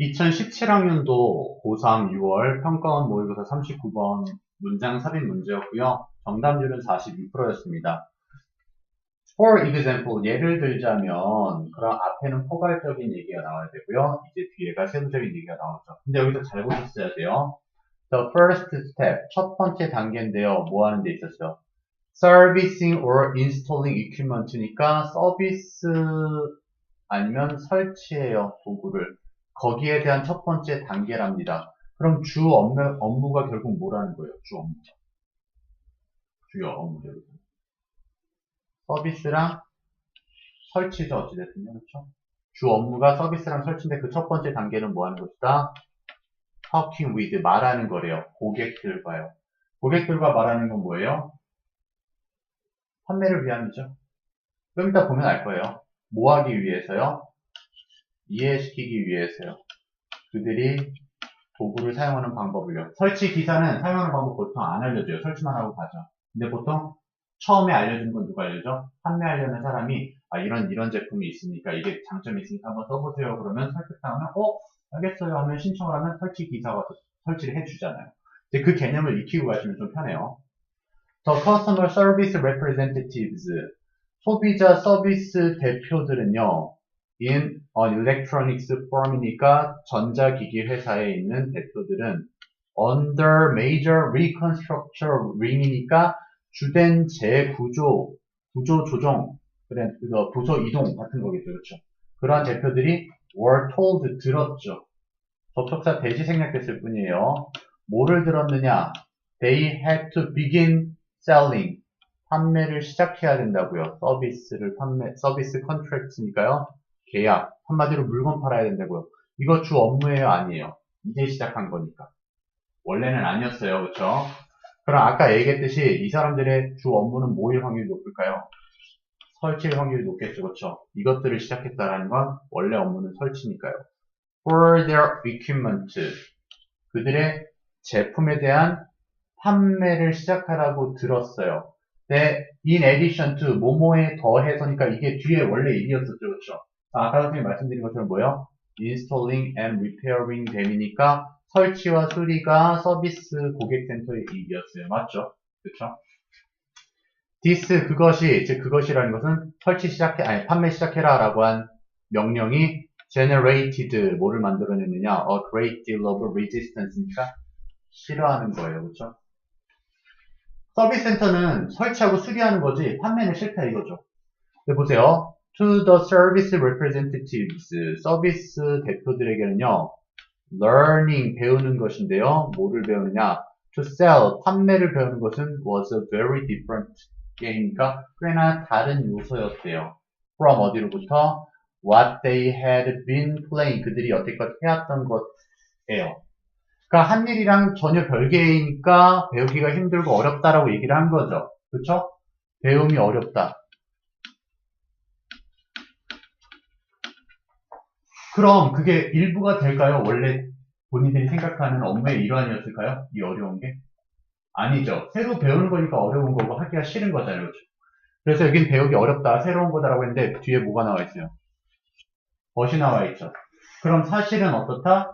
2017학년도 고3 6월 평가원 모의고사 39번 문장 삽입 문제였고요. 정답률은 42%였습니다. For example, 예를 들자면 그럼 앞에는 포괄적인 얘기가 나와야 되고요. 이제 뒤에가 세부적인 얘기가 나오죠. 근데 여기서 잘 보셨어야 돼요. The first step, 첫 번째 단계인데요. 뭐 하는 데 있었어요? Servicing or installing equipment니까 서비스 아니면 설치해요, 도구를. 거기에 대한 첫 번째 단계랍니다. 그럼 주 업무, 업무가 결국 뭐라는 거예요? 주 업무. 주요 업무죠. 서비스랑 설치죠. 어찌됐든요. 그렇죠? 주 업무가 서비스랑 설치인데 그 첫 번째 단계는 뭐 하는 것이다? talking with, 말하는 거래요. 고객들과요. 고객들과 말하는 건 뭐예요? 판매를 위함이죠. 좀 이따 보면 알 거예요. 뭐 하기 위해서요? 이해시키기 위해서요. 그들이 도구를 사용하는 방법을요. 설치 기사는 사용하는 방법 보통 안 알려줘요. 설치만 하고 가죠. 근데 보통 처음에 알려준 건 누가 알려줘? 판매하려는 사람이 아, 이런 이런 제품이 있으니까 이게 장점이 있으니까 한번 써보세요. 그러면 설득당하면 어 알겠어요 하면 신청을 하면 설치 기사가 설치를 해주잖아요. 이제 그 개념을 익히고 가시면 좀 편해요. The Customer Service Representatives 소비자 서비스 대표들은요. In an electronics firm이니까 전자기기 회사에 있는 대표들은 under major reconstruction ring이니까 주된 재구조, 구조 조정, 부서 이동 같은 거겠죠. 그렇죠? 그러한 대표들이 were told 들었죠. 접속사 대시 생략됐을 뿐이에요. 뭐를 들었느냐? They had to begin selling. 판매를 시작해야 된다고요. 서비스를 판매, 서비스 컨트랙트니까요. 계약, 한마디로 물건 팔아야 된다고요. 이거 주 업무예요, 아니에요? 이제 시작한 거니까. 원래는 아니었어요, 그렇죠? 그럼 아까 얘기했듯이 이 사람들의 주 업무는 뭐일 확률이 높을까요? 설치일 확률이 높겠죠, 그렇죠? 이것들을 시작했다라는 건 원래 업무는 설치니까요. For their equipment, 그들의 제품에 대한 판매를 시작하라고 들었어요. 네, in addition to 뭐뭐에 더해서니까 이게 뒤에 원래 일이었었죠, 그렇죠? 아까 선생님 말씀드린 것처럼 뭐요? installing and repairing 됨이니까 설치와 수리가 서비스 고객센터의 일이었어요. 맞죠? 그렇죠? this 그것이 즉 그것이라는 것은 설치 시작해 아니 판매 시작해라 라고 한 명령이 generated 뭐를 만들어내느냐 a great deal of resistance니까 싫어하는 거예요. 그렇죠? 서비스 센터는 설치하고 수리하는 거지 판매는 싫다 이거죠. 근데 보세요. To the service representatives 서비스 대표들에게는요. learning 배우는 것인데요. 뭐를 배우느냐? to sell 판매를 배우는 것은 was a very different 게임이니까 꽤나 다른 요소였대요. from 어디로부터? what they had been playing 그들이 여태껏 해왔던 것이에요. 그러니까 한 일이랑 전혀 별개이니까 배우기가 힘들고 어렵다라고 얘기를 한 거죠. 그렇죠? 배움이 어렵다. 그럼 그게 일부가 될까요? 원래 본인들이 생각하는 업무의 일환이었을까요? 이 어려운 게? 아니죠. 새로 배우는 거니까 어려운 거고 하기가 싫은 거잖아요. 그래서 여긴 배우기 어렵다, 새로운 거다라고 했는데 뒤에 뭐가 나와 있어요? 벗이 나와 있죠. 그럼 사실은 어떻다?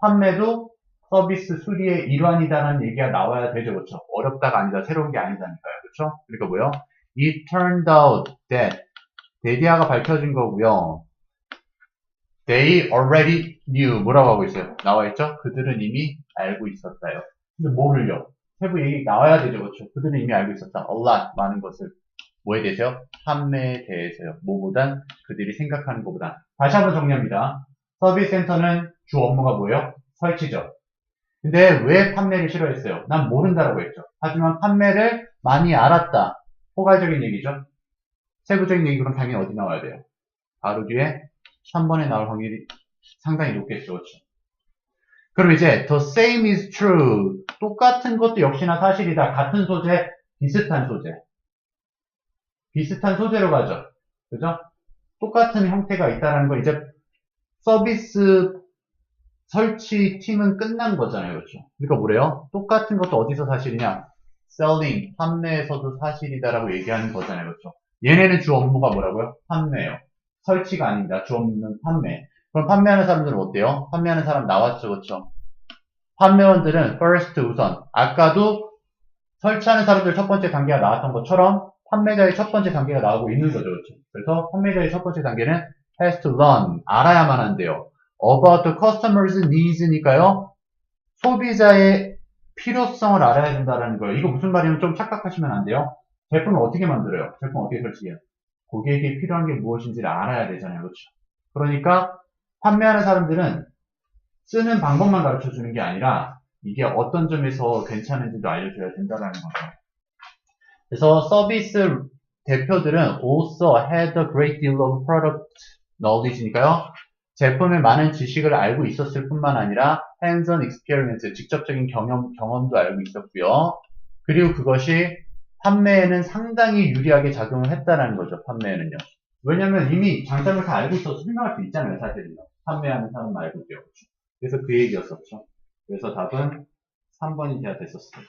판매도 서비스 수리의 일환이다라는 얘기가 나와야 되죠. 그렇죠? 어렵다가 아니다, 새로운 게 아니다니까요. 그렇죠? 그러니까 뭐요? It turned out that 데디아가 밝혀진 거고요. They already knew 뭐라고 하고 있어요? 나와 있죠? 그들은 이미 알고 있었다요. 근데 뭐를요? 세부 얘기 나와야 되죠, 그렇죠? 그들은 이미 알고 있었다. A lot 많은 것을 뭐에 대해서요? 판매에 대해서요. 뭐보단 그들이 생각하는 것보다. 다시 한번 정리합니다. 서비스 센터는 주 업무가 뭐예요? 설치죠. 근데 왜 판매를 싫어했어요? 난 모른다라고 했죠. 하지만 판매를 많이 알았다. 포괄적인 얘기죠. 세부적인 얘기 그럼 당연히 어디 나와야 돼요? 바로 뒤에 3번에 나올 확률이 상당히 높겠죠. 그렇죠? 그럼 이제 the same is true. 똑같은 것도 역시나 사실이다. 같은 소재, 비슷한 소재. 비슷한 소재로 가죠. 그죠? 똑같은 형태가 있다는 거 이제 서비스 설치 팀은 끝난 거잖아요. 그렇죠? 그러니까 뭐래요? 똑같은 것도 어디서 사실이냐? selling, 판매에서도 사실이다라고 얘기하는 거잖아요. 그렇죠? 얘네는 주 업무가 뭐라고요? 판매예요. 설치가 아닙니다. 주 업무는 판매. 그럼 판매하는 사람들은 어때요? 판매하는 사람 나왔죠, 그렇죠? 판매원들은 first 우선. 아까도 설치하는 사람들 첫 번째 단계가 나왔던 것처럼 판매자의 첫 번째 단계가 나오고 있는 거죠, 그렇죠? 그래서 판매자의 첫 번째 단계는 has to learn 알아야만 한대요. about the customer's needs니까요. 소비자의 필요성을 알아야 된다는 거예요. 이거 무슨 말이냐면 좀 착각하시면 안 돼요. 제품을 어떻게 만들어요? 제품 어떻게 설치해요? 고객에게 필요한 게 무엇인지를 알아야 되잖아요. 그렇죠? 그러니까 판매하는 사람들은 쓰는 방법만 가르쳐 주는 게 아니라 이게 어떤 점에서 괜찮은지도 알려줘야 된다는 거죠. 그래서 서비스 대표들은 also had a great deal of product knowledge니까요. 제품의 많은 지식을 알고 있었을 뿐만 아니라 hands-on experience, 직접적인 경험, 경험도 알고 있었고요. 그리고 그것이 판매에는 상당히 유리하게 작용을 했다는 거죠, 판매에는요. 왜냐면 이미 장점을 다 알고 있어서 설명할 수 있잖아요, 사실은요. 판매하는 사람 말고도요. 그래서 그 얘기였었죠. 그래서 답은 3번이 돼야 됐었어요.